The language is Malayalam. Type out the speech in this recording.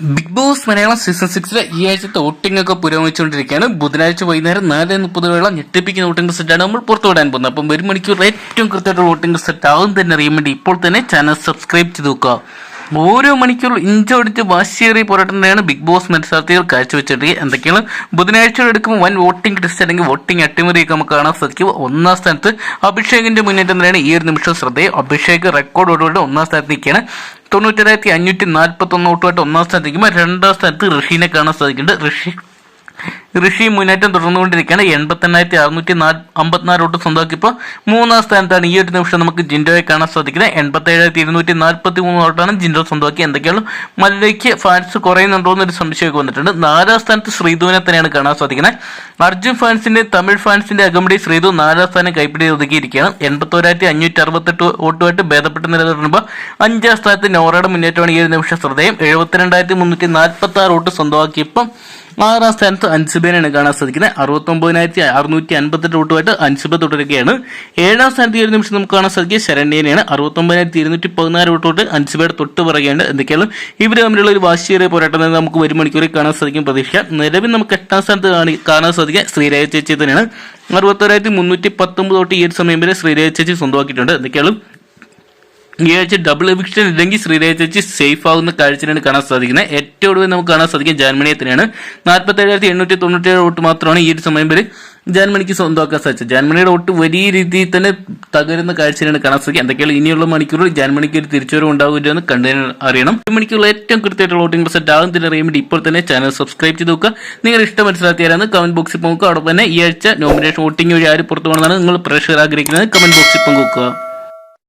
ബിഗ് ബോസ് മലയാളം സീസൺ സിക്സിലെ ഈ ആഴ്ചത്തെ വോട്ടിംഗ് ഒക്കെ പുരോഗമിച്ചുകൊണ്ടിരിക്കുകയാണ്. ബുധനാഴ്ച വൈകുന്നേരം നാല് മുപ്പത് വേള ഞെട്ടിപ്പിക്കുന്ന വോട്ടിംഗ് സെറ്റാണ് നമ്മൾ പുറത്തു വിടാൻ പോകുന്നത്. അപ്പം ഒരു മണിക്കൂർ ഏറ്റവും കൃത്യമായിട്ട് വോട്ടിംഗ് സെറ്റ് ആവും തന്നെ അറിയാൻ വേണ്ടി ഇപ്പോൾ തന്നെ ചാനൽ സബ്സ്ക്രൈബ് ചെയ്ത് നോക്കുക. ഓരോ മണിക്കൂർ ഇഞ്ചോടിച്ച് വാശിയേറിയ പോരാട്ടം തന്നെയാണ് ബിഗ് ബോസ് മത്സരാർത്ഥികൾ കാഴ്ചവെച്ചിട്ട് എന്തൊക്കെയാണ്? ബുധനാഴ്ച എടുക്കുമ്പോൾ വൻ വോട്ടിംഗ് ടെസ്റ്റ് അല്ലെങ്കിൽ വോട്ടിംഗ് അട്ടിമറിയൊക്കെ നമുക്ക് കാണാൻ സാധിക്കും. ഒന്നാം സ്ഥാനത്ത് അഭിഷേകിന്റെ മുന്നേറ്റം തന്നെയാണ് ഈ ഒരു നിമിഷം ശ്രദ്ധയെ. അഭിഷേക് റെക്കോർഡോടുകൂടി ഒന്നാം സ്ഥാനത്ത് നിൽക്കുകയാണ്. തൊണ്ണൂറ്റേഴായിരത്തി അഞ്ഞൂറ്റി നാൽപ്പത്തി ഒന്ന് വോട്ടുമായിട്ട് ഒന്നാം സ്ഥാനത്ത് നിൽക്കുമ്പോൾ രണ്ടാം സ്ഥാനത്ത് റഷീനെ കാണാൻ സാധിക്കുന്നുണ്ട്. ഋഷി ഋഷി മുന്നേറ്റം തുടർന്നുകൊണ്ടിരിക്കുകയാണ്. എൺപത്തെണ്ണായിരത്തി അറുന്നൂറ്റി നാല് അമ്പത്തിനാല് വോട്ട് സ്വന്തമാക്കിയപ്പോൾ മൂന്നാം സ്ഥാനത്താണ്. ഈ ഒരു നിമിഷം നമുക്ക് ജിൻഡോയെ കാണാൻ സാധിക്കുന്നത്. എൺപത്തേഴായിരത്തി ഇരുന്നൂറ്റി നാൽപ്പത്തി മൂന്ന് വോട്ടാണ് ജിൻഡോ സ്വന്തമാക്കി. എന്തൊക്കെയാണ് മലയ്ക്ക് ഫാൻസ് കുറയുന്നുണ്ടോ എന്നൊരു സംശയമൊക്കെ വന്നിട്ടുണ്ട്. നാലാം സ്ഥാനത്ത് ശ്രീധുവിനെ തന്നെയാണ് കാണാൻ സാധിക്കുന്നത്. അർജുൻ ഫാൻസിന്റെ തമിഴ് ഫാൻസിന്റെ അകമ്പടി ശ്രീധു നാലാം സ്ഥാനം കൈപ്പിടി ഒതുക്കിയിരിക്കുകയാണ്. എൺപത്തോരായിരത്തി അഞ്ഞൂറ്റി അറുപത്തെട്ട് വോട്ടുമായിട്ട് ഭേദപ്പെട്ട് നിലനിർത്തുമ്പോൾ അഞ്ചാം സ്ഥാനത്ത് നോറയുടെ മുന്നേറ്റമാണ് ഈ ഒരു നിമിഷം ശ്രദ്ധേയം. എഴുപത്തിരണ്ടായിരത്തി മുന്നൂറ്റി നാൽപ്പത്തി ആറ് വോട്ട് സ്വന്തമാക്കിയപ്പം ആറാം സ്ഥാനത്ത് അൻസിബേനാണ് കാണാൻ സാധിക്കുന്നത്. അറുപത്തൊമ്പതിനായിരത്തി അറുന്നൂറ്റി അൻപത്തെട്ട് വോട്ടുമായിട്ട് അൻസിബ തുടരുകയാണ്. ഏഴാം സ്ഥാനത്ത് ഒരു നിമിഷം നമുക്ക് കാണാൻ സാധിക്കുക ശരണ്യനെയാണ്. അറുപത്തൊമ്പതിനായിരത്തി ഇരുന്നൂറ്റി പതിനാല് വോട്ടോട്ട് അൻസിബയുടെ തൊട്ട് പറയുകയാണ് എന്തൊക്കെയാണ്? ഇവർ തമ്മിലുള്ള ഒരു വാശിയേറിയ പോരാട്ടം തന്നെ നമുക്ക് ഒരു മണിക്കൂറിൽ കാണാൻ സാധിക്കും പ്രതീക്ഷ നിലവിൽ നമുക്ക് എട്ടാം സ്ഥാനത്ത് കാണി- കാണാൻ സാധിക്കുക ശ്രീരാജ ചേച്ചി തന്നെയാണ്. അറുപത്തൊരായിരത്തി മുന്നൂറ്റി പത്തൊമ്പത് തൊട്ട് ഈ ഒരു സമയം വരെ ശ്രീരാജ ചേച്ചി സ്വന്തമാക്കിയിട്ടുണ്ട്. എന്തൊക്കെയാണ്? ഈ ആഴ്ച ഡബിൾ എവിക്ഷൻ ഇല്ലെങ്കിൽ ശ്രീരേഖ ചേച്ചി സേഫ് ആവുന്ന കാഴ്ചയാണ് കാണാൻ സാധിക്കുന്നത്. ഏറ്റവും ഒടുവിൽ നമുക്ക് കാണാൻ സാധിക്കും ജർമ്മനിയെ തന്നെയാണ് നാൽപ്പത്തി ഏഴായിരത്തി എണ്ണൂറ്റി തൊണ്ണൂറ്റേഴ് വോട്ട് മാത്രമാണ് ഈ ഒരു സമയം വരെ ജർമ്മനിക്ക് സ്വന്തമാക്കാൻ സാധിച്ചത്. ജർമ്മനിയുടെ വോട്ട് വലിയ രീതിയിൽ തന്നെ തകരുന്ന കാഴ്ചയാണ് കാണാൻ സാധിക്കുക എന്തൊക്കെയാണ് ഇനിയുള്ള മണിക്കൂറിൽ ജർമ്മനിക്ക് ഒരു തിരിച്ചുവരവ് ഉണ്ടാവില്ല എന്ന് കണ്ടു അറിയണം. ഒരു മണിക്കൂറിൽ ഏറ്റവും കൃത്യമായിട്ടുള്ള വോട്ടിംഗ് റിസൾട്ട് ആകും. തന്നെ അറിയാൻ വേണ്ടി ഇപ്പോൾ തന്നെ ചാനൽ സബ്സ്ക്രൈബ് ചെയ്ത് നോക്കുക. നിങ്ങൾ ഇഷ്ടം മനസ്സിലാക്കിയാലാണ് കമന്റ് ബോക്സിൽ പോകുക അവിടെ തന്നെ ഈ ആഴ്ച നോമിനേഷൻ വോട്ടിംഗ് വഴി ആര് പുറത്തു പോകണമെന്നാണ് നിങ്ങൾ പ്രഷർ ആഗ്രഹിക്കുന്നത്. കമന്റ് ബോക്സിൽ പങ്കുവെക്കുക